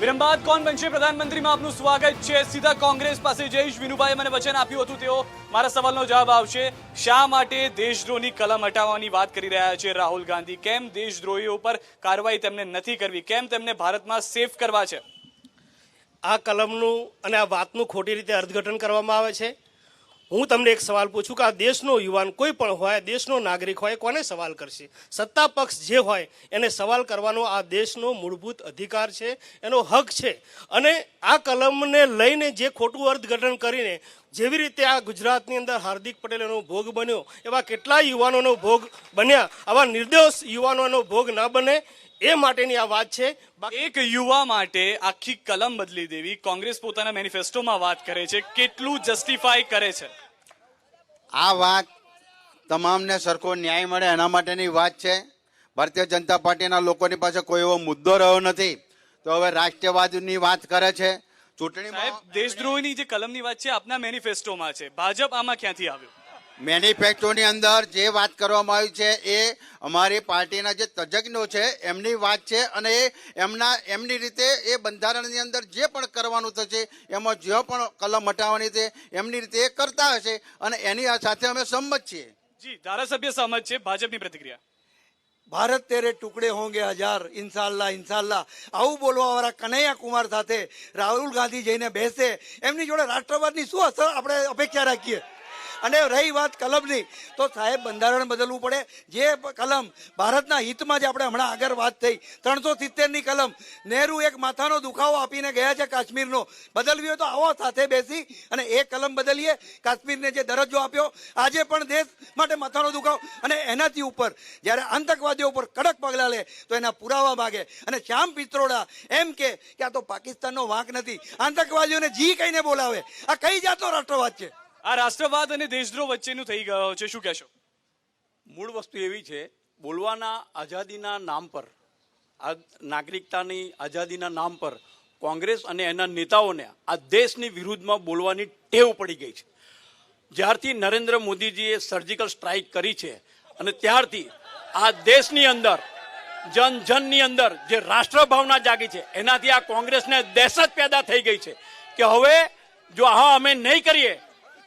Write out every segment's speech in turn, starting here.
વિરામ બાદ કોણ બનશે? પ્રધાનમંત્રીમાં આપનું સ્વાગત છે. સીધા કોંગ્રેસ પાસે જઈશ વિનુભાઈએ મને વચન આપ્યું હતું. તેઓ મારા સવાલનો જવાબ આવશે. શા માટે દેશદ્રોહની કલમ હટાવવાની વાત કરી રહ્યા છે રાહુલ ગાંધી? કેમ દેશદ્રોહીઓ પર કાર્યવાહી તેમને નથી કરવી? કેમ તેમને ભારતમાં સેફ કરવા છે? આ કલમનું અને આ વાતનું ખોટી રીતે અર્થઘટન કરવામાં આવે છે. હું તમને એક સવાલ પૂછું કે આ દેશનો યુવાન કોઈ પણ હોય, દેશનો નાગરિક હોય કોને સવાલ કરશે? સત્તા પક્ષ જે હોય, એને સવાલ કરવાનો આ દેશનો મૂળભૂત અધિકાર છે, એનો હક છે. અને આ કલમને લઈને જે ખોટું અર્થઘટન કરીને જેવી રીતે આ ગુજરાતની અંદર હાર્દિક પટેલ એનો ભોગ બન્યો, એવા કેટલા યુવાનોનો ભોગ બન્યા, આવા નિર્દોષ યુવાનોનો ભોગ ન બને, એ માટેની આ વાત છે. એક યુવા માટે આખી કલમ બદલી દેવી. કોંગ્રેસ પોતાના મેનિફેસ્ટોમાં વાત કરે છે, કેટલું જસ્ટિફાય કરે છે? આ વાત તમામને સરખો ન્યાય મળે એના માટેની વાત છે. ભારતીય જનતા પાર્ટીના લોકોની પાસે કોઈ એવો મુદ્દો રહ્યો નથી. તો હવે રાષ્ટ્રવાદની વાત કરે છે. ચૂંટણી દેશદ્રોહની જે કલમની વાત છે, આપના મેનિફેસ્ટોમાં છે. ભાજપ આમાં ક્યાંથી આવ્યું? મેનિફેસ્ટોની અંદર જે વાત કરવામાં આવી છે એ અમારી પાર્ટીના જે તજજ્ઞો છે એમની વાત છે અને એ એમના એમની રીતે એ બંધારણની અંદર જે પણ કરવાનું થશે એમાં જે પણ કલમ હટાવવાની છે એમની રીતે એ કરતા હશે અને એની સાથે અમે સંમત છીએ. જી ધારાસભ્ય સહમત છે ભાજપની પ્રતિક્રિયા. ભારત તેરે ટુકડે હોંગે હજાર ઇન્શાલ્લા ઇન્શાલ્લા આવું બોલવાવાળા કનૈયા કુમાર સાથે રાહુલ ગાંધી જઈને બેસે. એમની જોડે રાષ્ટ્રવાદની શું અસર? આપણે અપેક્ષા રાખીએ. અને રહી વાત કલમની, તો સાહેબ બંધારણ બદલવું પડે. જે કલમ ભારતના હિતમાં જ આપણે હમણાં આગળ વાત થઈ, ત્રણસો સિત્તેરની કલમ. નહેરુ એક માથાનો દુખાવો આપીને ગયા છે કાશ્મીરનો. બદલવી હોય તો આવો સાથે બેસી અને એ કલમ બદલીએ. કાશ્મીરને જે દરજ્જો આપ્યો, આજે પણ દેશ માટે માથાનો દુખાવો. અને એનાથી ઉપર, જ્યારે આતંકવાદીઓ ઉપર કડક પગલાં લે, તો એના પુરાવા માગે. અને શ્યામ પિત્રોડા એમ કે આ તો પાકિસ્તાનનો વાંક નથી. આતંકવાદીઓને જી કહીને બોલાવે. આ કઈ જાતનો રાષ્ટ્રવાદ છે? આ રાષ્ટ્રવાદ અને દેશદ્રોહ વચ્ચેનું થઈ ગયો છે. શું કહેશો? મૂળ વસ્તુ એવી છે, બોલવાના આઝાદીના નામ પર, આ નાગરિકતાની આઝાદીના નામ પર કોંગ્રેસ અને એના નેતાઓને આ દેશની વિરુદ્ધમાં બોલવાની ટેવ પડી ગઈ છે. જ્યારથી નરેન્દ્ર મોદીજીએ સર્જિકલ સ્ટ્રાઇક કરી છે અને ત્યારથી આ દેશની અંદર, જન જનની અંદર જે રાષ્ટ્રભાવના જાગી છે, એનાથી આ કોંગ્રેસને દહેશત પેદા થઈ ગઈ છે કે હવે જો આ અમે નહીં કરીએ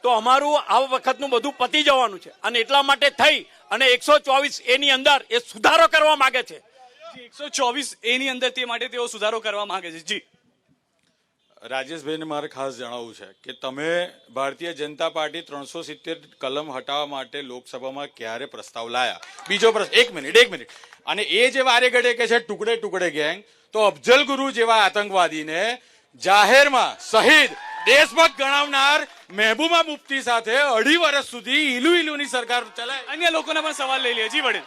તો અમારું આ વખતનું બધું પતી જવાનું છે. અને એટલા માટે થઈ અને એકસો ચોવીસ એની અંદર એ સુધારો કરવા માંગે છે. એકસો ચોવીસ એની અંદર તે માટે તેઓ સુધારો કરવા માંગે છે. જી. રાજેશભાઈને મારે ખાસ જણાવવું છે કે તમે ભારતીય જનતા પાર્ટી ત્રણસો સિત્તેર કલમ હટાવવા માટે લોકસભામાં ક્યારે પ્રસ્તાવ લાયા? બીજો પ્રશ્ન એક મિનિટ એક મિનિટ. અને એ જે વારે ઘડે કે છે ટુકડે ટુકડે ગેંગ તો અફજલ ગુરુ જેવા આતંકવાદીને જાહેરમાં શહીદ દેશભક્ત ગણાવનાર મહેબૂબા મુફ્તી સાથે અઢી વર્ષ સુધી ઈલુ ઇલુની સરકાર ચલાય. અન્ય લોકોને પણ સવાલ લઈ લે. જી વડીલ.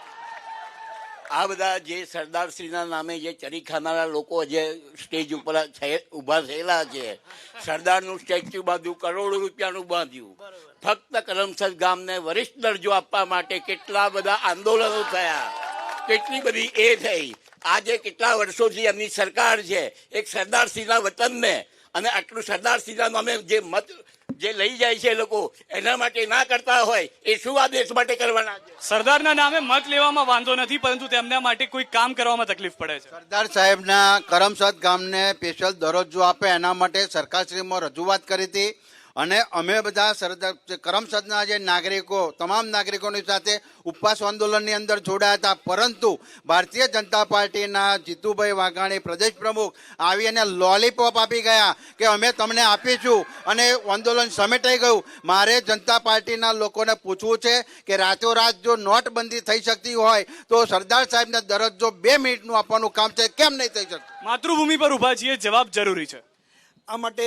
આ બધા જે સરદારશ્રીના નામે જે ચરી ખાનારા લોકો જે સ્ટેજ ઉપર ઊભા ઊભા થયેલા છે સરદારનું સ્ટેચ્યુ બાંધ્યું કરોડો રૂપિયાનું બાંધ્યું. ફક્ત કરમસદ ગામને વરિષ્ઠ દરજ્જો આપવા માટે કેટલા બધા આંદોલનો થયા. કેટલી બધી એ થઈ. આજે કેટલા વર્ષોથી એમની સરકાર છે. એક સરદારશ્રીના વતનને અને આટલું સરદાર સરદારશ્રીના નામે જે મત જે લઈ જાય છે એ લોકો એના માટે ના કરતા હોય એ શું આ દેશ માટે કરવાના છે? સરદારના નામે મત લેવામાં વાંધો નથી પરંતુ તેમના માટે કોઈ કામ કરવામાં તકલીફ પડે છે. સરદાર સાહેબના કરમસદ ગામને સ્પેશિયલ દરજ્જો આપે એના માટે સરકારશ્રીમાં રજૂઆત કરી હતી. અને અમે બધા સરદાર જે કરમસદના જે નાગરિકો તમામ નાગરિકોની સાથે ઉપવાસ આંદોલનની અંદર જોડાયા હતા. પરંતુ ભારતીય જનતા પાર્ટીના જીતુભાઈ વાઘાણી પ્રદેશ પ્રમુખ આવી અને લોલીપોપ આપી ગયા કે અમે તમને આપીશું અને આંદોલન સમેટાઈ ગયું. મારે જનતા પાર્ટીના લોકોને પૂછવું છે કે રાતોરાત જો નોટબંધી થઈ શકતી હોય તો સરદાર સાહેબને દરજ્જો બે મિનિટનું આપવાનું કામ છે કેમ નહીં થઈ શકતું? માતૃભૂમિ પર ઊભા છીએ જવાબ જરૂરી છે. આ માટે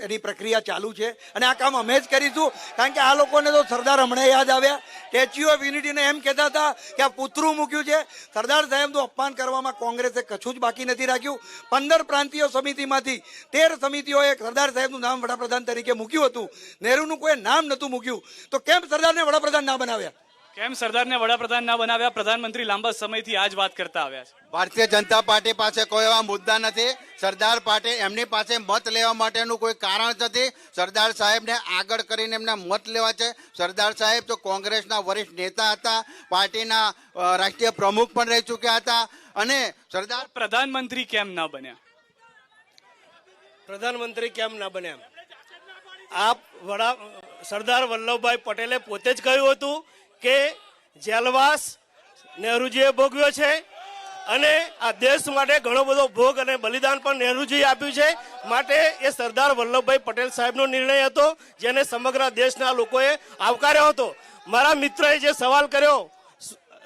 એની પ્રક્રિયા ચાલુ છે. અને આ કામ અમે જ કરીશું. કારણ કે આ લોકોને તો સરદાર હમણાં યાદ આવ્યા. સ્ટેચ્યુ ઓફ યુનિટીને એમ કહેતા હતા કે આ પુતરું મૂક્યું છે. સરદાર સાહેબનું અપમાન કરવામાં કોંગ્રેસે કશું જ બાકી નથી રાખ્યું. પંદર પ્રાંતીય સમિતિમાંથી તેર સમિતિઓએ સરદાર સાહેબનું નામ વડાપ્રધાન તરીકે મૂક્યું હતું. નહેરુનું કોઈ નામ નહોતું મૂક્યું. તો કેમ સરદારને વડાપ્રધાન ના બનાવ્યા? કેમ સરદારને વડાપ્રધાન ના બનાવ્યા? પ્રધાનમંત્રી લાંબા સમયથી આ જ વાત કરતા આવ્યા છે. ભારતીય જનતા પાર્ટી પાસે કોઈ એવા મુદ્દા નથી. સરદાર પાર્ટી એમની પાસે મત લેવા માટેનું કોઈ કારણ નથી. સરદાર સાહેબને આગળ કરીને એમના મત લેવા છે. સરદાર સાહેબ તો કોંગ્રેસના વરિષ્ઠ નેતા હતા. પાર્ટીના રાષ્ટ્રીય પ્રમુખ પણ રહી ચૂક્યા હતા. અને સરદાર પ્રધાનમંત્રી કેમ ના બન્યા? પ્રધાનમંત્રી કેમ ના બન્યા? આપ વડા સરદાર વલ્લભભાઈ પટેલે પોતે જ કહ્યું હતું કે જેલવાસ નહેરુજીએ ભોગવ્યો છે અને આ દેશ માટે ઘણો બધો ભોગ અને બલિદાન પણ નહેરુજીએ આપ્યું છે. માટે એ સરદાર વલ્લભભાઈ પટેલ સાહેબનો નિર્ણય હતો, જેને સમગ્ર દેશના લોકોએ આવકાર્યો હતો. મારા મિત્રએ જે સવાલ કર્યો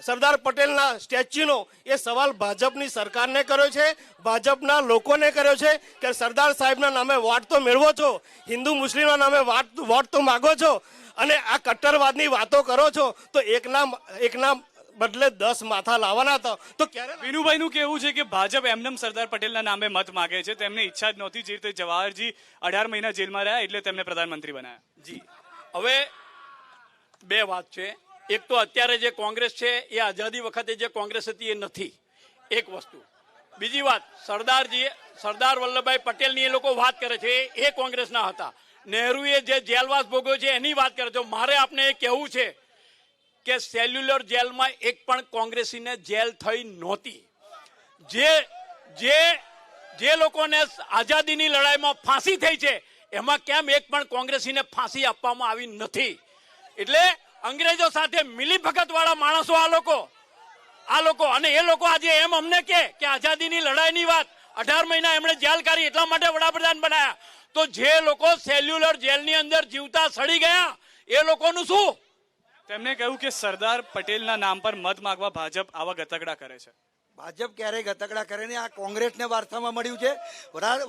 સરદાર પટેલના સ્ટેચ્યુનો એ સવાલ ભાજપની સરકારને કર્યો છે ભાજપના લોકોને કર્યો છે કે સરદાર સાહેબના નામે વોટ તો મેળવો છો હિન્દુ મુસ્લિમના નામે વોટ વોટ તો માગો છો અને આ કટ્ટરવાદની વાતો કરો છો તો એકના એકના બદલે દસ માથા લાવવાના હતા. તો ક્યારે વિનુભાઈનું કેવું છે કે ભાજપ એમનેમ સરદાર પટેલના નામે મત માગે છે તેમને ઈચ્છા જ નહોતી જે રીતે જવાહરજી અઢાર મહિના જેલમાં રહ્યા એટલે તેમને પ્રધાનમંત્રી બનાયા. જી. હવે બે વાત છે. એક તો અત્યારે જે કોંગ્રેસ છે, એ આઝાદી વખતે જે કોંગ્રેસ હતી એ નથી. એક વસ્તુ. બીજી વાત, સરદારજી, સરદાર વલ્લભભાઈ પટેલની એ લોકો વાત કરે છે, એ કોંગ્રેસના હતા. નહેરુએ જે જેલવાસ ભોગવ્યો છે, એની વાત કરે છે. મારે આપને એ કહેવું છે કે સેલ્યુલર જેલમાં એક પણ કોંગ્રેસીને જેલ થઈ નહોતી. જે જે જે લોકોને આઝાદીની લડાઈમાં ફાંસી થઈ છે, એમાં કેમ એક પણ કોંગ્રેસીને ફાંસી આપવામાં આવી નથી? એટલે અંગ્રેજો સાથે મિલી ભગત વાળા માણસો આ લોકો. આ લોકો, અને એ લોકો આજે એમ અમને કે કે આઝાદીની લડાઈની વાત અઢાર મહિના એમણે જેલ કરી, એટલા માટે વડાપ્રધાન બનાયા. તો જે લોકો સેલ્યુલર જેલની અંદર જીવતા સડી ગયા, એ લોકોનું શું? તેમણે કહ્યું કે સરદાર પટેલના નામ પર મત માગવા ભાજપ આવા ગતકડા કરે છે. ભાજપ ક્યારેય ગતકડા કરે નહીં. આ કોંગ્રેસને વારસામાં મળ્યું છે.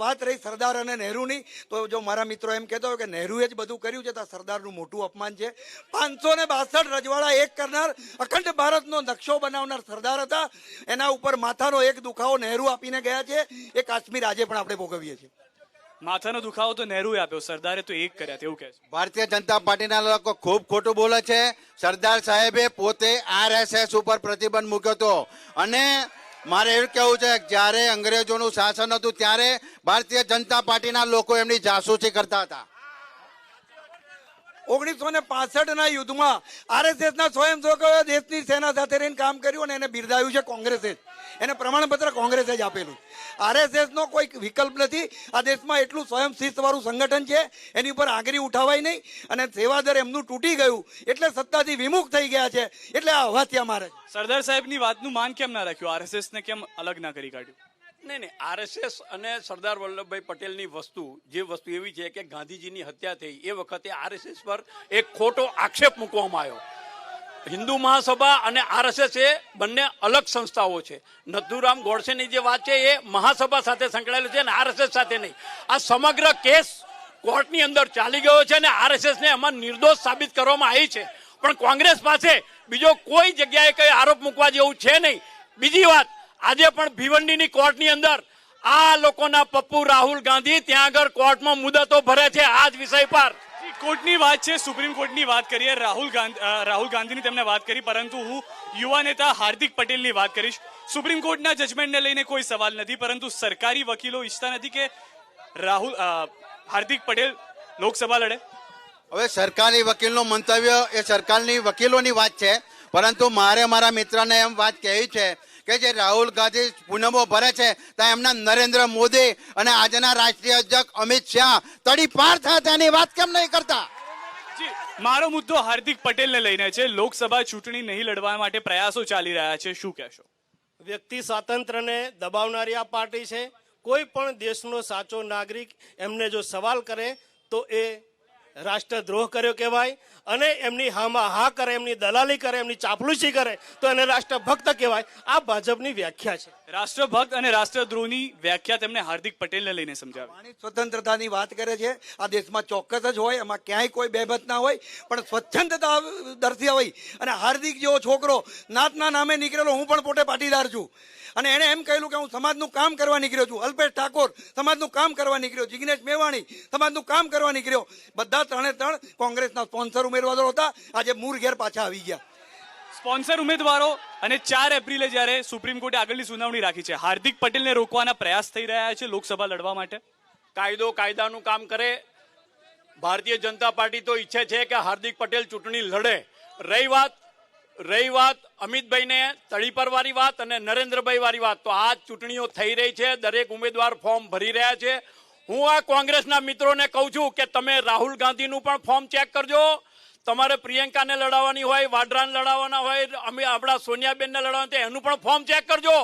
વાત રહી સરદાર અને નહેરુની. તો જો મારા મિત્રો એમ કહેતો હોય કે નહેરુએ જ બધું કર્યું છે તો સરદારનું મોટું અપમાન છે. પાંચસો ને બાસઠ રજવાડા એક કરનાર અખંડ ભારતનો નકશો બનાવનાર સરદાર હતા. એના ઉપર માથાનો એક દુખાવો નહેરુ આપીને ગયા છે. એ કાશ્મીર આજે પણ આપણે ભોગવીએ છીએ. માથાનો દુખાવો તો નહેરુએ આપ્યો. સરદારે તો એક કર્યા એવું કહે છે. ભારતીય જનતા પાર્ટીના લોકો ખૂબ ખોટું બોલે છે. સરદાર સાહેબે પોતે આરએસએસ ઉપર પ્રતિબંધ મૂક્યો હતો. અને મારે એવું કહેવું છે, જ્યારે અંગ્રેજોનું શાસન હતું, ત્યારે ભારતીય જનતા પાર્ટીના લોકો એમની જાસૂસી કરતા હતા. ઓગણીસો ને પાસઠ ના યુદ્ધમાં આરએસએસ ના સ્વયંસેવકોએ દેશની સેના સાથે રહીને કામ કર્યું અને એને બિરદાવ્યું છે કોંગ્રેસે એને પ્રમાણપત્ર કોંગ્રેસે જ આપેલું આરએસએસ નો કોઈ વિકલ્પ નથી. આ દેશમાં એટલું સ્વયં વાળું સંગઠન છે, એની ઉપર આગરી ઉઠાવાય નહીં અને સેવાદર એમનું તૂટી ગયું એટલે સત્તાથી વિમુખ થઈ ગયા છે. એટલે આ હવા અમારે સરદાર સાહેબની વાતનું માન કેમ ના રાખ્યું? આરએસએસ ને કેમ અલગ ના કરી કાઢ્યું? નહીં નહીં, આરએસએસ અને સરદાર વલ્લભભાઈ પટેલની વસ્તુ, જે વસ્તુ એવી છે કે ગાંધીજીની હત્યા થઈ, એ વખતે આરએસએસ પર એક ખોટો આક્ષેપ મૂકવામાં આવ્યો. હિન્દુ મહાસભા અને આરએસએસ એ બંને અલગ સંસ્થાઓ છે. નથુરામ ગોડસેની જે વાત છે, એ મહાસભા સાથે સંકળાયેલું છે અને આરએસએસ સાથે નહીં. આ સમગ્ર કેસ કોર્ટની અંદર ચાલી ગયો છે અને આરએસએસ ને એમાં નિર્દોષ સાબિત કરવામાં આવી છે. પણ કોંગ્રેસ પાસે બીજો કોઈ જગ્યાએ કઈ આરોપ મૂકવા જેવું છે નહીં. બીજી વાત આજે પણ ભીવંડીની કોર્ટની અંદર આ લોકોના પપ્પુ રાહુલ ગાંધી ત્યાં આગળ કોર્ટમાં મુદતો ભરે છે આ જ વિષય પર. કોર્ટની વાત છે સુપ્રીમ કોર્ટની વાત કરીએ રાહુલ ગાંધી રાહુલ ગાંધીની તેમને વાત કરી પરંતુ હું યુવા નેતા હાર્દિક પટેલની વાત કરીશ. સુપ્રીમ કોર્ટના જજમેન્ટને લઈને કોઈ સવાલ નથી પરંતુ સરકારી વકીલો ઈચ્છતા નથી કે રાહુલ હાર્દિક પટેલ લોકસભા લડે. હવે સરકારી વકીલનો મંતવ્ય એ સરકારની વકીલોની વાત છે પરંતુ મારે મારા મિત્રને એમ વાત કહેવી છે કે જે રાહુલ ગાંધી પૂનમો ભરે છે ત્યાં એમના નરેન્દ્ર મોદી અને આજના રાષ્ટ્રીય અધ્યક્ષ અમિત શાહ તડી પાર થયા તેની વાત કેમ નહીં કરતા? મારો મુદ્દો હાર્દિક પટેલને લઈને છે. લોકસભા ચૂંટણી નહીં લડવા માટે પ્રયાસો ચાલી રહ્યા છે. શું કહેશો? વ્યક્તિ સ્વાતંત્ર્યને દબાવનારી આ પાર્ટી છે. કોઈ પણ દેશનો સાચો નાગરિક એમને જો સવાલ કરે તો એ રાષ્ટ્રદ્રોહ કર્યો કહેવાય. અને એમની હામાં હા કરે એમની દલાલી કરે એમની ચાપલુસી કરે તો એને રાષ્ટ્રભક્ત કહેવાય. આ ભાજપની વ્યાખ્યા છે. રાષ્ટ્રભક્ત અને રાષ્ટ્રદ્રોહની વ્યાખ્યા તેમણે હાર્દિક પટેલને લઈને સમજાવી. સ્વતંત્રતાની વાત કરે છે. આ દેશમાં ચોક્કસ જ હોય એમાં ક્યાંય કોઈ બેબત ના હોય પણ સ્વચ્છંદતા દર્શાવાય અને હાર્દિક જેવો છોકરો નાતના નામે નીકળેલો હું પણ પોતે પાટીદાર છું. અને એણે એમ કહેલું કે હું સમાજનું કામ કરવા નીકળ્યો છું. અલ્પેશ ઠાકોર સમાજનું કામ કરવા નીકળ્યો. જિગ્નેશ મેવાણી સમાજનું કામ કરવા નીકળ્યો. બધા ત્રણે ત્રણ કોંગ્રેસના સ્પોન્સર ઉમેદવારો હતા. આજે મૂળ ઘેર પાછા આવી ગયા. સ્પોન્સર ઉમેદવારો અને ચાર એપ્રિલે જ્યારે સુપ્રીમ કોર્ટે આગળની સુનાવણી રાખી છે. હાર્દિક પટેલને રોકવાના પ્રયાસ થઈ રહ્યા છે લોકસભા લડવા માટે. કાયદો કાયદાનું કામ કરે. ભારતીય જનતા પાર્ટી તો ઈચ્છે છે કે હાર્દિક પટેલ ચૂંટણી લડે. રહી વાત રહી વાત અમિતભાઈને તળીપર વાળી વાત અને નરેન્દ્રભાઈ વાળી વાત. તો આ ચૂંટણીઓ થઈ રહી છે. દરેક ઉમેદવાર ફોર્મ ભરી રહ્યા છે. હું આ કોંગ્રેસના મિત્રોને કહું છું કે તમે રાહુલ ગાંધીનું પણ ફોર્મ ચેક કરજો. તમારે પ્રિયંકાને લડાવવાની હોય, વાડરાને લડાવવાના હોય, અમે આપણા સોનિયાબેનને લડાવવાનું એનું પણ ફોર્મ ચેક કરજો.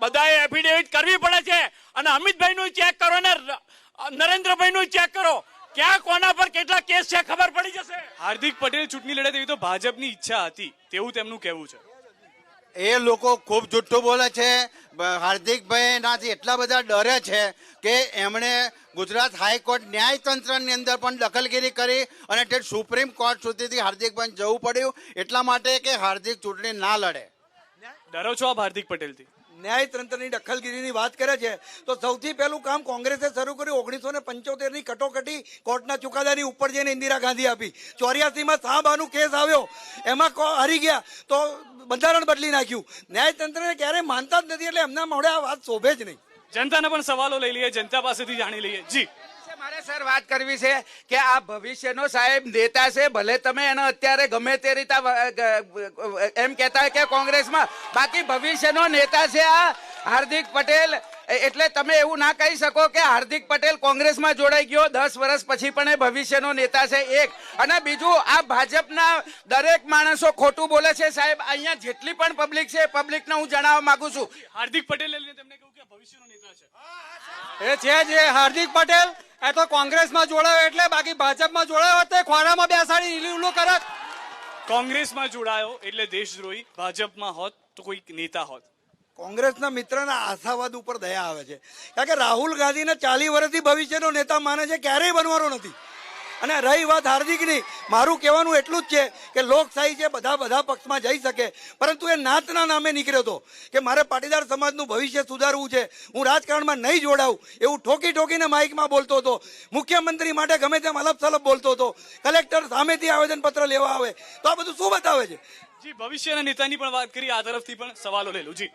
બધાએ એફિડેવિટ કરવી પડે છે અને અમિતભાઈનું ચેક કરો ને નરેન્દ્રભાઈનું ચેક કરો. ક્યાં, કોના પર કેટલા કેસ છે ખબર પડી જશે? હાર્દિક પટેલ ચૂંટણી લડે તેવી તો ભાજપની ઈચ્છા હતી, તેવું તેમનું કહેવું છે. એ લોકો ખૂબ જુઠ્ઠું બોલે છે. હાર્દિકભાઈ એનાથી એટલા બધા ડરે છે કે એમણે ગુજરાત હાઈકોર્ટ ન્યાયતંત્રની અંદર પણ દખલગીરી કરી અને તે સુપ્રીમ કોર્ટ સુધીથી હાર્દિકભાઈ જવું પડ્યું. એટલા માટે કે હાર્દિક ચૂંટણી ના લડે. ડરો છો આપ હાર્દિક પટેલથી? ન્યાયતંત્રની દખલગીરીની વાત કરે છે, તો સૌથી પહેલું કામ કોંગ્રેસે શરૂ કર્યું ઓગણીસો ને પંચોતેરની કટોકટી કોર્ટના ચુકાદાની ઉપર જઈને ઇન્દિરા ગાંધી આપી. ચોર્યાસીમાં સાબાનું કેસ આવ્યો, એમાં હારી ગયા, તો બંધારણ બદલી નાખ્યું. ન્યાયતંત્રને ક્યારેય માનતા જ નથી, એટલે એમના મોઢે આ વાત શોભે જ નહીં. જનતાના પણ સવાલો લઈ લઈએ, જનતા પાસેથી જાણી લઈએ. જી. સર વાત કરવી છે કે આ ભવિષ્યનો સાહેબ નેતા છે ભલે તમે એને અત્યારે ગમે તે રીતે એમ કહેતા કે કોંગ્રેસમાં બાકી ભવિષ્યનો નેતા છે આ હાર્દિક પટેલ. એટલે તમે એવું ના કહી શકો કે હાર્દિક પટેલ કોંગ્રેસમાં જોડાઈ ગયો દસ વર્ષ પછી પણ એ ભવિષ્યનો નેતા છે એક. અને બીજું આ ભાજપના દરેક માણસો ખોટું બોલે છે સાહેબ. અહીંયા જેટલી પણ પબ્લિક છે પબ્લિકને હું જણાવવા માંગુ છું. હાર્દિક પટેલ તમને કહ્યું કે ભવિષ્યનો નેતા છે. એ છે જે હાર્દિક પટેલ. એ તો કોંગ્રેસમાં જોડાયો એટલે બાકી ભાજપમાં જોડાયો તે ખોરામાં બેસાડી ઈલું ઈલું કરત. કોંગ્રેસમાં જોડાયો એટલે દેશદ્રોહી ભાજપમાં હોત તો કોઈક નેતા હોત. કોંગ્રેસના મિત્રના આશાવાદ ઉપર દયા આવે છે. કારણ કે રાહુલ ગાંધીને ચાલી વર્ષથી ભવિષ્યનો નેતા માને છે ક્યારેય બનવાનો નથી. અને રહી વાત હાર્દિકની મારું કહેવાનું એટલું જ છે કે લોકશાહી છે બધા બધા પક્ષમાં જઈ શકે. પરંતુ એ નાતના નામે નીકળ્યો હતો કે મારે પાટીદાર સમાજનું ભવિષ્ય સુધારવું છે. હું રાજકારણમાં નહીં જોડાવું એવું ઠોકી ઠોકીને માઇકમાં બોલતો હતો. મુખ્યમંત્રી માટે ગમે તેમ અલપ સલપ બોલતો હતો. કલેક્ટર સામેથી આવેદનપત્ર લેવા આવે. તો આ બધું શું બતાવે છે? જી ભવિષ્યના નેતાની પણ વાત કરી. આ તરફથી પણ સવાલો લઈ લો જી.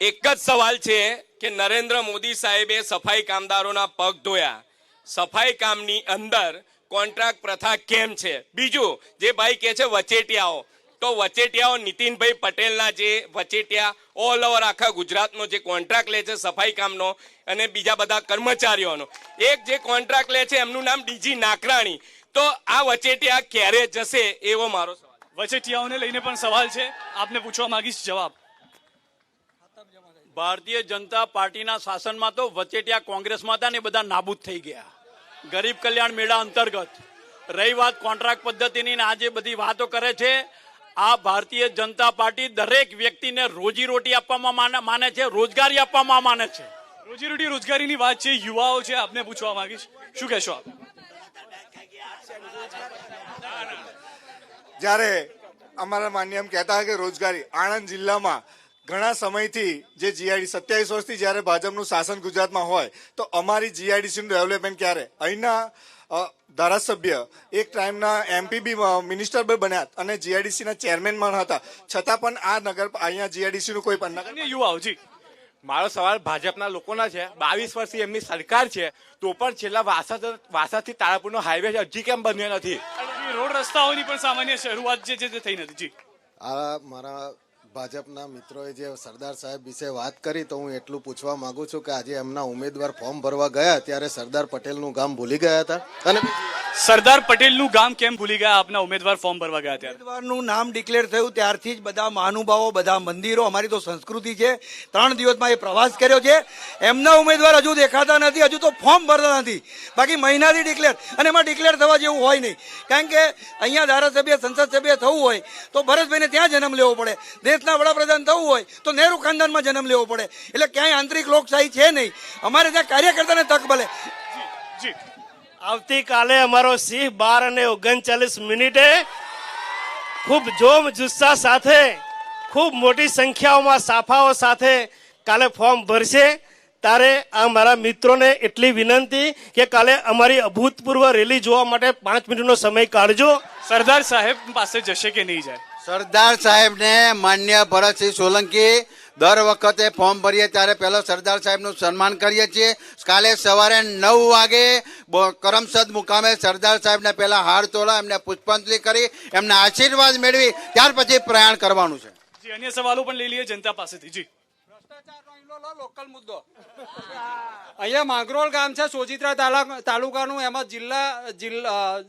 એક જ સવાલ છે કે નરેન્દ્ર મોદી સાહેબે સફાઈ કામદારોના પગ ધોયા. સફાઈ કામની અંદર કોન્ટ્રાક્ટ પ્રથા કેમ છે? બીજું જે ભાઈ કહે છે વચેટિયાઓ તો વચેટિયાઓ નીતિનભાઈ પટેલના જે વચેટિયા ઓલ ઓવર આખા ગુજરાતનો જે કોન્ટ્રાક્ટ લે છે સફાઈ કામનો અને બીજા બધા કર્મચારીઓનો. એક જે કોન્ટ્રાક્ટ લે છે એમનું નામ ડીજી નાકરાણી. તો આ વચેટિયા ક્યારે જશે એવો મારો સવાલ. વચેટિયાઓને લઈને પણ સવાલ છે. આપને પૂછવા માંગીશ જવાબ. ભારતીય જનતા પાર્ટીના શાસનમાં તો વચેટિયા કોંગ્રેસમાં હતા ને બધા નાબૂદ થઈ ગયા. ગરીબ કલ્યાણ મેળા અંતર્ગત. રહી વાત કોન્ટ્રાક્ટ પદ્ધતિની આ જે બધી વાતો કરે છે આ ભારતીય જનતા પાર્ટી દરેક વ્યક્તિને રોજી રોટી આપવામાં માને- છે રોજગારી આપવામાં માને છે. રોજીરોટી રોજગારીની વાત છે યુવાઓ છે આપને પૂછવા માંગીશ. શું કહેશો આપ? જ્યારે અમારા માન્ય એમ કહેતા કે રોજગારી આણંદ જિલ્લામાં ઘણા સમયથી જે જીઆઈડી સત્યાવીસ વર્ષથી જ્યારે ભાજપનું શાસન ગુજરાતમાં હોય તો અમારી જીઆઈડીસીનું ડેવલપમેન્ટ ક્યારે? અહીંના ધારાસભ્ય એક ટાઈમના એમપી બી મિનિસ્ટર પણ બન્યા અને જીઆઈડીસીના ચેરમેન પણ હતા. છતાં પણ આ નગર અહીંયા જીઆઈડીસીનું કોઈ પણ નગર અન્ય યુવાઓ જી મારો સવાલ ભાજપના લોકોના છે. બાવીસ વર્ષથી એમની સરકાર છે તો પણ છેલ્લા વાસા વાસાથી તારાપુરનો હાઈવે હજી કેમ બન્યો નથી? રોડ રસ્તાઓની પણ સામાન્ય શરૂઆત જે છે તે થઈ નથી. જી. આ મારા ભાજપના મિત્રોએ જે સરદાર સાહેબ વિશે વાત કરી તો હું એટલું પૂછવા માંગુ છું કે આજે એમના ઉમેદવાર ફોર્મ ભરવા ગયા ત્યારે સરદાર પટેલનું ગામ ભૂલી ગયા હતા. અને સરદાર પટેલનું ગામ કેમ ભૂલી ગયા? આપના ઉમેદવાર ફોર્મ ભરવા ગયા ત્યારે. ઉમેદવારનું નામ ડિક્લેર થયું ત્યારથી જ બધા મહાનુભાવો બધા મંદિરો અમારી તો સંસ્કૃતિ છે. ત્રણ દિવસમાં એ પ્રવાસ કર્યો છે. એમના ઉમેદવાર હજુ દેખાતા નથી હજુ તો ફોર્મ ભરતા નથી. બાકી મહિનાથી ડિક્લેર અને એમાં ડિક્લેર થવા જેવું હોય નહીં. કારણ કે અહીંયા ધારાસભ્ય સંસદ સભ્ય થવું હોય તો ભરતભાઈને ત્યાં જન્મ લેવો પડે. દેશના વડાપ્રધાન થવું હોય તો નહેરુ ખાનદાનમાં જન્મ લેવો પડે. એટલે ક્યાંય આંતરિક લોકશાહી છે નહીં. અમારે ત્યાં કાર્યકર્તાને તક મળે. આવતીકાલે અમારો સિંહ બાર અને ઓગણચાલીસ મિનિટે ખૂબ જોમ જુસ્સા સાથે ખૂબ મોટી સંખ્યાઓમાં સાફાઓ સાથે કાલે ફોર્મ ભરશે. તારે આ મારા મિત્રોને એટલી વિનંતી કે કાલે અમારી અભૂતપૂર્વ રેલી જોવા માટે પાંચ મિનિટનો સમય કાઢજો. સરદાર સાહેબ પાસે જશે કે નહીં જાય? સરદાર સાહેબને માન્ય ભરતસિંહ સોલંકી દર વખતે ફોર્મ ભરીએ ત્યારે પહેલો સરદાર સાહેબનું સન્માન કરીએ છીએ. કાલે સવારે નવ વાગે બ- કરમસદ મુકામે સરદાર સાહેબને પહેલાં હાર તોડા એમને પુષ્પાંજલિ કરી એમના આશીર્વાદ મેળવી ત્યાર પછી પ્રયાણ કરવાનું છે. જી અન્ય સવાલો પણ લઈ લઈએ જનતા પાસેથી. જી. લોકલ મુદ્દો. અહીંયા માંગરોળ ગામ છે સોજિત્રા તાલુકાનું એમાં જિલ્લા જિલ્લા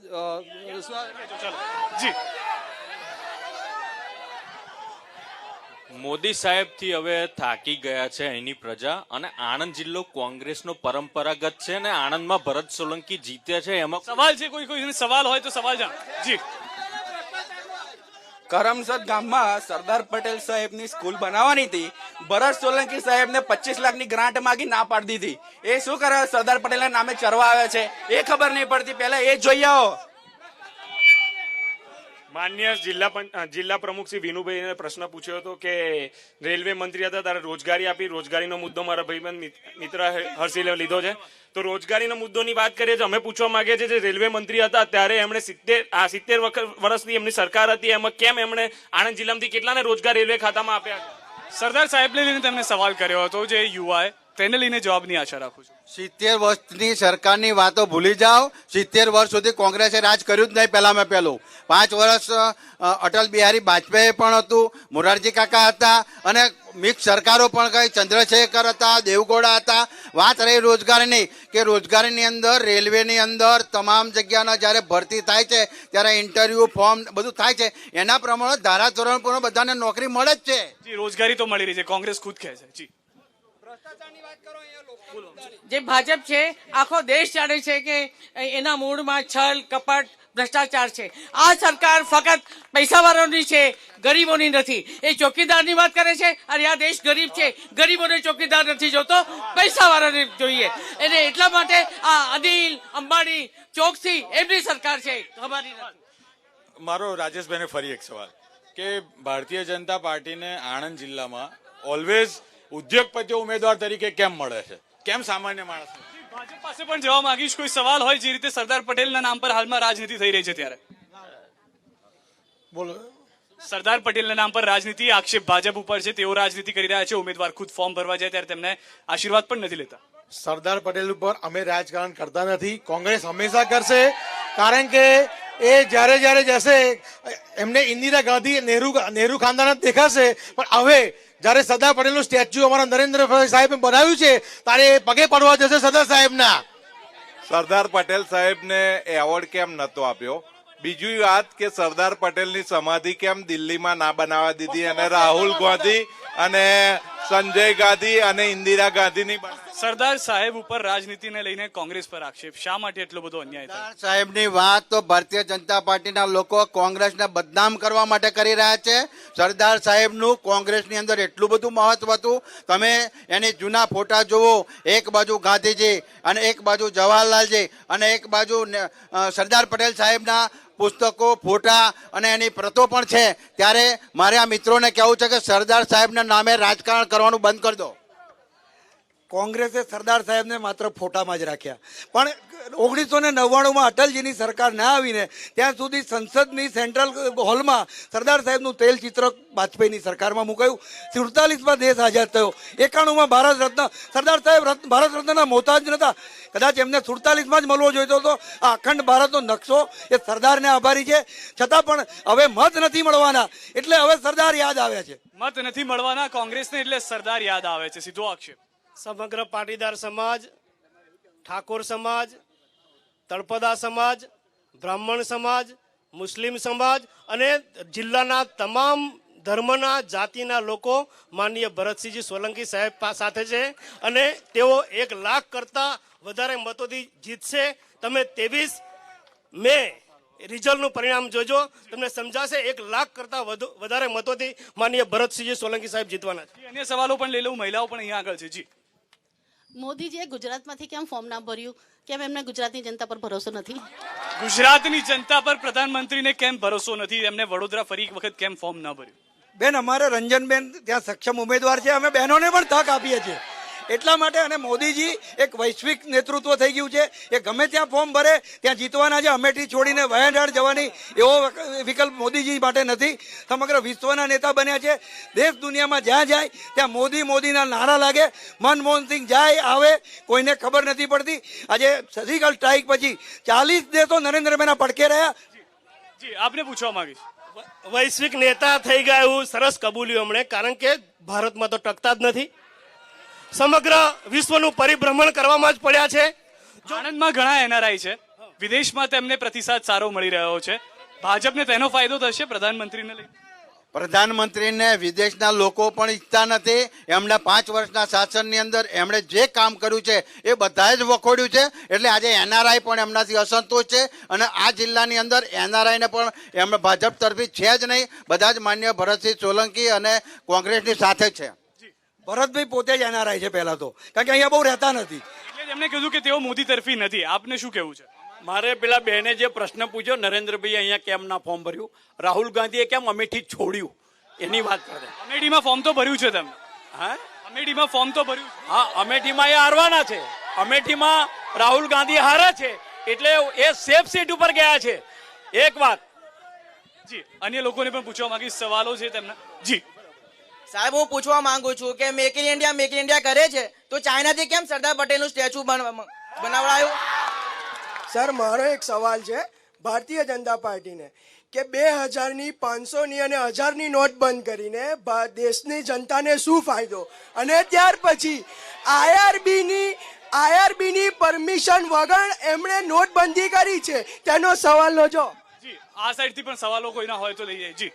જી. મોદી સાહેબથી હવે થાકી ગયા છે અહીંની પ્રજા અને આણંદ જિલ્લો કોંગ્રેસનો પરંપરાગત છે અને આણંદમાં ભરત સોલંકી જીત્યા છે એમાં સવાલ છે કોઈ કોઈ સવાલ હોય તો સવાલ જી. કરમસદ ગામમાં સરદાર પટેલ સાહેબની સ્કૂલ બનાવવાની હતી. ભરત સોલંકી સાહેબને પચીસ લાખની ગ્રાન્ટ માંગી ના પાડી દીધી. એ શું કરે? સરદાર પટેલના નામે ચરવા આવે છે. એ ખબર નહીં પડતી. પહેલા એ જોઈ આવો. માન્ય જિલ્લા જિલ્લા પ્રમુખ શ્રી વિનુભાઈને પ્રશ્ન પૂછ્યો હતો કે રેલવે મંત્રી હતા ત્યારે રોજગારી આપી, રોજગારીનો મુદ્દો મારા ભાઈબંધ મિત- મિત્ર હર્ષિલે લીધો છે. તો રોજગારીનો મુદ્દોની વાત કરીએ તો અમે પૂછવા માંગીએ છીએ જે રેલવે મંત્રી હતા, ત્યારે એમણે સિત્તેર આ સિત્તેર વર્ષની એમની સરકાર હતી, એમાં કેમ એમણે આણંદ જિલ્લામાંથી કેટલાને રોજગાર રેલવે ખાતામાં આપ્યા? સરદાર સાહેબને લઈને તેમને સવાલ કર્યો હતો જે યુવાએ તેને લઈને જવાબની આશા રાખું છું. સિત્તેર વર્ષની સરકારની વાતો ભૂલી જાઓ. સિત્તેર વર્ષ સુધી કોંગ્રેસે રાજ કર્યું જ નહીં પહેલામાં પહેલું. પાંચ વર્ષ અટલ બિહારી વાજપેયી પણ હતું મોરારજી કાકા હતા અને મિક્સ સરકારો પણ કઈ ચંદ્રશેખર હતા દેવગોડા હતા. વાત રહી રોજગારની કે રોજગારીની અંદર રેલવેની અંદર તમામ જગ્યાના જ્યારે ભરતી થાય છે ત્યારે ઇન્ટરવ્યૂ ફોર્મ બધું થાય છે એના પ્રમાણે ધારાધોરણ પણ બધાને નોકરી મળે જ છે. રોજગારી તો મળી રહી છે. કોંગ્રેસ ખુદ કહે છે. જી. જે ભાજપ છે આખો દેશ જાણે છે કે એના મૂળમાં છલ કપટ ભ્રષ્ટાચાર છે. આ સરકાર ફક્ત પૈસાવાળાની છે ગરીબોની નથી. એ ચોકીદારની વાત કરે છે અને આ દેશ ગરીબ છે ગરીબોને ચોકીદાર નથી જોતો પૈસાવાળાને જોઈએ. એને એટલા માટે આ અનિલ અંબાણી ચોકસી એમની સરકાર છે. અમારી નથી. મારો રાજેશભાઈને ફરી એક સવાલ. કે ભારતીય જનતા પાર્ટીને આણંદ જિલ્લામાં ઓલવેઝ ઉદ્યોગપતિઓ ઉમેદવાર તરીકે કેમ મળે છે? કેમ સામાન્ય માણસ ભાજપ પાસે પણ જવા માંગીશ. કોઈ સવાલ હોય જે રીતે સરદાર પટેલના નામ પર હાલમાં રાજનીતિ થઈ રહી છે ત્યારે. બોલો. સરદાર પટેલના નામ પર રાજનીતિ આક્ષેપ ભાજપ ઉપર છે તેઓ રાજનીતિ કરી રહ્યા છે. ઉમેદવાર ખુદ ફોર્મ ભરવા જાય ત્યારે તેમને આશીર્વાદ પણ નથી લેતા. સરદાર પટેલ ઉપર અમે રાજકારણ કરતા નથી. કોંગ્રેસ હંમેશા કરશે કારણ કે એ જ્યારે જ્યારે જશે એમને ઇન્દિરા ગાંધી નહેરુ નેહરુ ખાનદાન જ દેખાશે. પણ હવે જ્યારે સરદાર પટેલનું સ્ટેચ્યુ અમારા નરેન્દ્રભાઈ સાહેબે બનાવ્યું છે ત્યારે પગે પડવા જશે સરદાર સાહેબના સરદાર પટેલ સાહેબને એવોર્ડ કેમ નતો આપ્યો બીજી વાત કે સરદાર પટેલની સમાધિ કેમ દિલ્હીમાં ના બનાવવા દીધી અને રાહુલ ગાંધી અને સંજય ગાંધી અને ઇન્દિરા ગાંધીની? સરદાર સાહેબ ઉપર રાજનીતિને લઈને કોંગ્રેસ પર આક્ષેપ. શા માટે એટલો બધો અન્યાય થાય? સાહેબની વાત તો ભારતીય જનતા પાર્ટીના લોકો કોંગ્રેસને બદનામ કરવા માટે કરી રહ્યા છે. સરદાર સાહેબનું કોંગ્રેસની અંદર એટલું બધું મહત્વ હતું. તમે એની જૂના ફોટા જુઓ. એક બાજુ ગાંધીજી અને એક બાજુ જવાહરલાલજી અને એક બાજુ સરદાર પટેલ સાહેબના પુસ્તકો, ફોટા અને એની પ્રતો પણ છે. ત્યારે મારે આ મિત્રોને કહેવું છે કે સરદાર સાહેબના નામે રાજકારણ કરવાનું બંધ કરી દો. કોંગ્રેસે સરદાર સાહેબને માત્ર ફોટામાં જ રાખ્યા. પણ ઓગણીસો ને નવ્વાણુંમાં અટલજીની સરકાર ના આવીને ત્યાં સુધી સંસદની સેન્ટ્રલ હોલમાં સરદાર સાહેબનું તેલ ચિત્ર વાજપેયીની સરકારમાં મુકાયું. સુડતાલીસમાં દેશ આઝાદ થયો. એકાણુંમાં ભારત રત્ન, સરદાર સાહેબ ભારત રત્નના મોહતાજ નહોતા કદાચ એમને સુડતાલીસમાં જ મળવો જોઈતો હતો. આ અખંડ ભારતનો નકશો એ સરદારને આભારી છે. છતાં પણ હવે મત નથી મળવાના. એટલે હવે સરદાર યાદ આવે છે. મત નથી મળવાના કોંગ્રેસને, એટલે સરદાર યાદ આવે છે. સીધો આક્ષેપ. સમગ્ર પાટીદાર સમાજ, ઠાકોર સમાજ, તળપદા સમાજ, બ્રાહ્મણ સમાજ, મુસ્લિમ સમાજ અને જિલ્લાના તમામ ધર્મના જાતિના લોકો માનનીય ભરતસિંહજી સોલંકી સાહેબ સાથે છે અને તેઓ એક લાખ કરતા વધારે મતોથી જીતશે. તમે ત્રેવીસ મે રિઝલ્ટનું પરિણામ જોજો. તમને સમજાશે એક લાખ કરતા વધુ, વધારે મતોથી માનનીય ભરતસિંહજી સોલંકી સાહેબ જીતવાના છે. અન્ય સવાલો પણ લઈ લઉં. મહિલાઓ પણ અહીંયા આગળ છે. જી. મોદીજીએ ગુજરાતમાંથી કેમ ફોર્મ ના ભર્યું? કેમ એમને ગુજરાતની જનતા પર ભરોસો નથી? ગુજરાતની જનતા પર પ્રધાનમંત્રીને કેમ ભરોસો નથી? એમને વડોદરા ફરી એક વખત કેમ ફોર્મ ના ભર્યું? બેન અમારે રંજનબેન ત્યાં સક્ષમ ઉમેદવાર છે. અમે બહેનોને પણ તક આપીએ છીએ. એટલા માટે અને મોદીજી એક વૈશ્વિક નેતૃત્વ થઈ ગયું છે. એ ગમે ત્યાં ફોર્મ ભરે, ત્યાં જીતવાના છે. અમેઠી છોડીને વયાંઢાળ જવાની એવો વિકલ્પ મોદીજી માટે નથી. સમગ્ર વિશ્વના નેતા બન્યા છે. દેશ દુનિયામાં જ્યાં જાય, ત્યાં મોદી મોદીના નારા લાગે. મનમોહન સિંહ જાય, આવે, કોઈને ખબર નથી પડતી. આજે સર્જિકલ સ્ટ્રાઇક પછી ચાલીસ દેશો નરેન્દ્રભાઈના પડકે રહ્યા. જી, આપને પૂછવા માંગીશ. વૈશ્વિક નેતા થઈ ગયા એવું સરસ કબૂલ્યું એમણે, કારણ કે ભારતમાં તો ટકતા જ નથી. સમગ્ર વિશ્વનું પરિભ્રમણ કરવામાં જ પડ્યા છે. આણંદમાં ઘણા એનઆરઆઈ છે. વિદેશમાં તેમને પ્રતિસાદ સારો મળી રહ્યો છે. ભાજપને તેનો ફાયદો થશે પ્રધાનમંત્રીને લઈ? પ્રધાનમંત્રીને વિદેશના લોકો પણ ઈચ્છતા નથી. એમણે પાંચ વર્ષના શાસનની અંદર એમણે જે કામ કર્યું છે એ બધાએ જ વખોડ્યું છે. એટલે આજે એનઆરઆઈ પણ એમનાથી અસંતોષ છે અને આ જિલ્લાની અંદર એનઆરઆઈને પણ એમણે ભાજપ તરફી છે જ નહીં. બધા જ માન્ય ભરતસિંહ સોલંકી અને કોંગ્રેસની સાથે જ છે. ભરતભાઈ પોતે જ એનઆરઆઈ છે પહેલા તો. કારણ કે અહીંયા બહુ રહેતા નથી. એટલે એમને એમણે કીધું કે તેઓ મોદી તરફી નથી. આપને શું કહેવું છે? મારે પેલા બહેને જે પ્રશ્ન પૂછ્યો નરેન્દ્રભાઈ અહીંયા કેમ ના ફોર્મ ભર્યું? રાહુલ ગાંધીએ કેમ અમેઠી છોડ્યું? એની વાત કરે. અમેઠીમાં ફોર્મ તો ભર્યું છે તમે હા? અમેઠીમાં ફોર્મ તો ભર્યું હા અમેઠીમાં એ હારવાના છે. અમેઠીમાં રાહુલ ગાંધી હારે છે. એટલે એ સેફ સીટ ઉપર ગયા છે. એક વાત. જી અન્ય લોકોને પણ પૂછવા માંગીશ. સવાલો છે તેમના. જી. સાહેબ હું પૂછવા માંગુ છું કે make in India make in India કરે છે? તો ચાઇનાથી કેમ સરદાર પટેલનું સ્ટેચ્યુ બનાવડાયું? સર મારો એક સવાલ છે ભારતીય જનતા પાર્ટીને કે બે હજારની પાંચસોની અને હજારની નોટ બંધ કરીને ભા- દેશની જનતાને શું ફાયદો? અને ત્યાર પછી આઈઆરબીની આઈઆરબીની પરમિશન વગર એમણે નોટબંધી કરી છે? તેનો સવાલનો જવાબ જી આ સાઈડથી પણ સવાલો કોઈના હોય તો લઈ જાય. જી.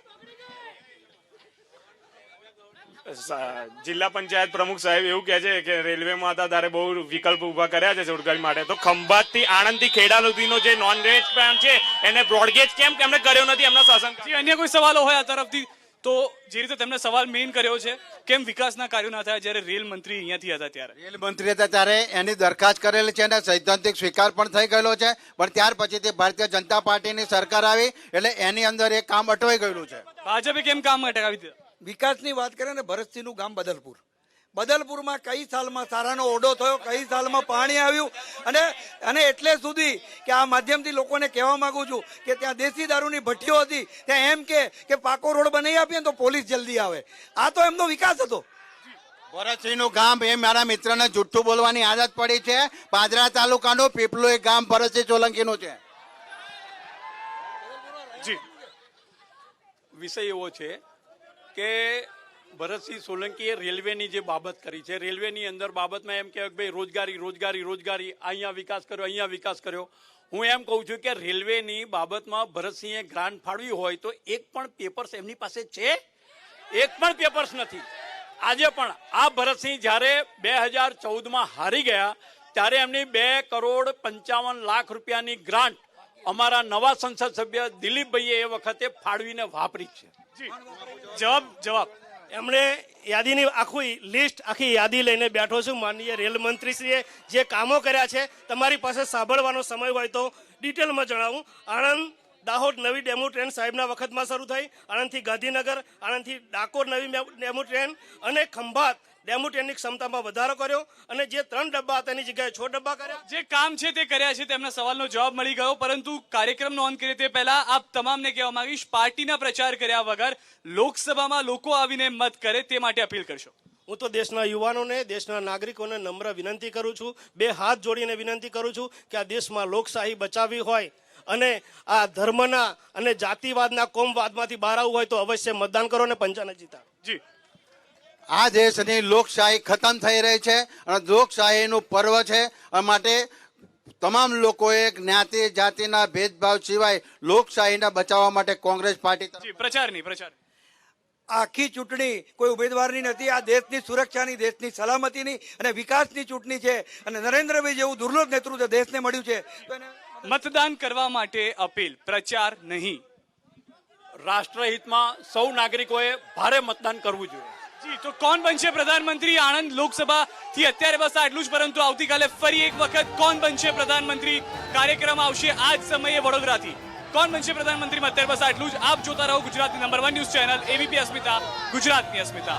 જિલ્લા પંચાયત પ્રમુખ સાહેબ એવું કહે છે કે રેલવેમાં હતા ત્યારે બહુ વિકલ્પ ઊભા કર્યા છે રોજગારી માટે. તો ખંભાતથી આણંદથી ખેડા સુધીનો જે નોન ગેજ પ્લાન છે એને બ્રોડગેજ કેમ એમણે કર્યો નથી? એમના શાસન અન્ય કોઈ સવાલો હોય આ તરફથી તો જે રીતે તેમણે સવાલ મેઇન કર્યો છે કેમ વિકાસના કાર્યો ના થયા જ્યારે રેલ મંત્રી અહીંયાથી હતા ત્યારે? રેલ મંત્રી હતા ત્યારે એની દરખાસ્ત કરેલી છે અને સૈદ્ધાંતિક સ્વીકાર પણ થઈ ગયેલો છે. પણ ત્યાર પછીથી ભારતીય જનતા પાર્ટીની સરકાર આવી એટલે એની અંદર એ કામ અટવાઈ ગયેલું છે. ભાજપે કેમ કામ અટકાવી દીધા? વિકાસની વાત કરીએ ને ભરતસિંહનું ગામ બદલપુર. બદલપુરમાં કઈ સાલમાં સારાનો ઓરડો થયો કઈ સાલમાં પાણી આવ્યું અને અને એટલે સુધી કે આ માધ્યમથી લોકોને કહેવા માંગુ છું કે ત્યાં દેશી દારૂની ભઠ્ઠીઓ હતી ત્યાં એમ કે કે પાકો રોડ બનાવી આપીએ ને તો પોલીસ જલ્દી આવે. આ તો એમનો વિકાસ હતો. ભરતસિંહનું ગામ એ મારા મિત્રને જુઠ્ઠું બોલવાની આદત પડી છે. પાદરા તાલુકાનું પીપલું એ ગામ ભરતસિંહ સોલંકીનું છે. જી. વિષય એવો છે કે ભરતસિંહ સોલંકીએ રેલવેની જે બાબત કરી છે, રેલવેની અંદર બાબતમાં એમ કે ભાઈ રોજગારી રોજગારી રોજગારી, અહીંયા વિકાસ કર્યો, અહીંયા વિકાસ કર્યો. હું એમ કહું છું કે રેલવેની બાબતમાં ભરતસિંહે ગ્રાન્ટ ફાળવી હોય તો એક પણ પેપર્સ એમની પાસે છે? એક પણ પેપર્સ નથી. આજે પણ આ ભરતસિંહ જ્યારે બે હજાર ચૌદમાં હારી ગયા, ત્યારે એમની બે કરોડ પંચાવન લાખ રૂપિયાની ગ્રાન્ટ અમારા નવા સંસદ સભ્ય દિલીપભાઈએ એ વખતે ફાળવીને વાપરી છે. જવાબ જવાબ. એમણે યાદીની આખી લિસ્ટ, આખી યાદી લઈને બેઠો છું માનનીય રેલ મંત્રીશ્રીએ. જે કામો કર્યા છે, તમારી પાસે સાંભળવાનો સમય હોય તો ડિટેલમાં જણાવું. આણંદ દાહોદ નવી ડેમો ટ્રેન સાહેબના વખતમાં શરૂ થઈ. આણંદથી ગાંધીનગર, આણંદથી ડાકોર નવી ડેમો ટ્રેન અને ખંભાત ડેમો ટ્રેનની ક્ષમતામાં વધારો કર્યો અને જે ત્રણ ડબ્બા હતા એની જગ્યાએ છ ડબ્બા કર્યા. જે કામ છે તે કર્યા છે તેમના સવાલનો જવાબ મળી ગયો. પરંતુ કાર્યક્રમનો અંત કરીએ તે પહેલા આપ તમામને કહેવા માંગીશ પાર્ટીના પ્રચાર કર્યા વગર લોકસભામાં લોકો આવીને મત કરે તે માટે અપીલ કરશો. હું તો દેશના યુવાનોને દેશના નાગરિકોને નમ્ર વિનંતી કરું છું બે હાથ જોડીને વિનંતી કરું છું કે આ દેશમાં લોકશાહી બચાવવી હોય અને આ ધર્મના અને જાતિવાદના કોમવાદમાંથી બહાર આવવું હોય તો અવશ્ય મતદાન કરો અને પંચાને જીતા જી. આ દેશની લોકશાહી ખતમ થઈ રહી છે અને લોકશાહીનું પર્વ છે. માટે તમામ લોકોએ જ્ઞાતિ જાતિના ભેદભાવ સિવાય લોકશાહીને બચાવવા માટે કોંગ્રેસ પાર્ટી પ્રચારની પ્રચાર. આખી ચૂંટણી કોઈ ઉમેદવારની નથી. આ દેશની સુરક્ષાની દેશની સલામતીની અને વિકાસની ચૂંટણી છે. અને નરેન્દ્રભાઈ જેવું દુર્લભ નેતૃત્વ દેશને મળ્યું છે. મતદાન કરવા માટે અપીલ પ્રચાર નહીં. રાષ્ટ્રહિતમાં સૌ નાગરિકોએ ભારે મતદાન કરવું જોઈએ. તો કોણ બનશે પ્રધાનમંત્રી આણંદ લોકસભા થી અત્યારે બસ આટલું જ, પરંતુ આવતીકાલે ફરી એક વખત કોણ બનશે પ્રધાનમંત્રી? કાર્યક્રમ આવશે આ જ સમયે વડોદરાથી. કોણ બનશે પ્રધાનમંત્રીમાં? અત્યારે બસ આટલું જ. આપ જોતા રહો ગુજરાતની number one news channel ABP Asmita ગુજરાતની અસ્મિતા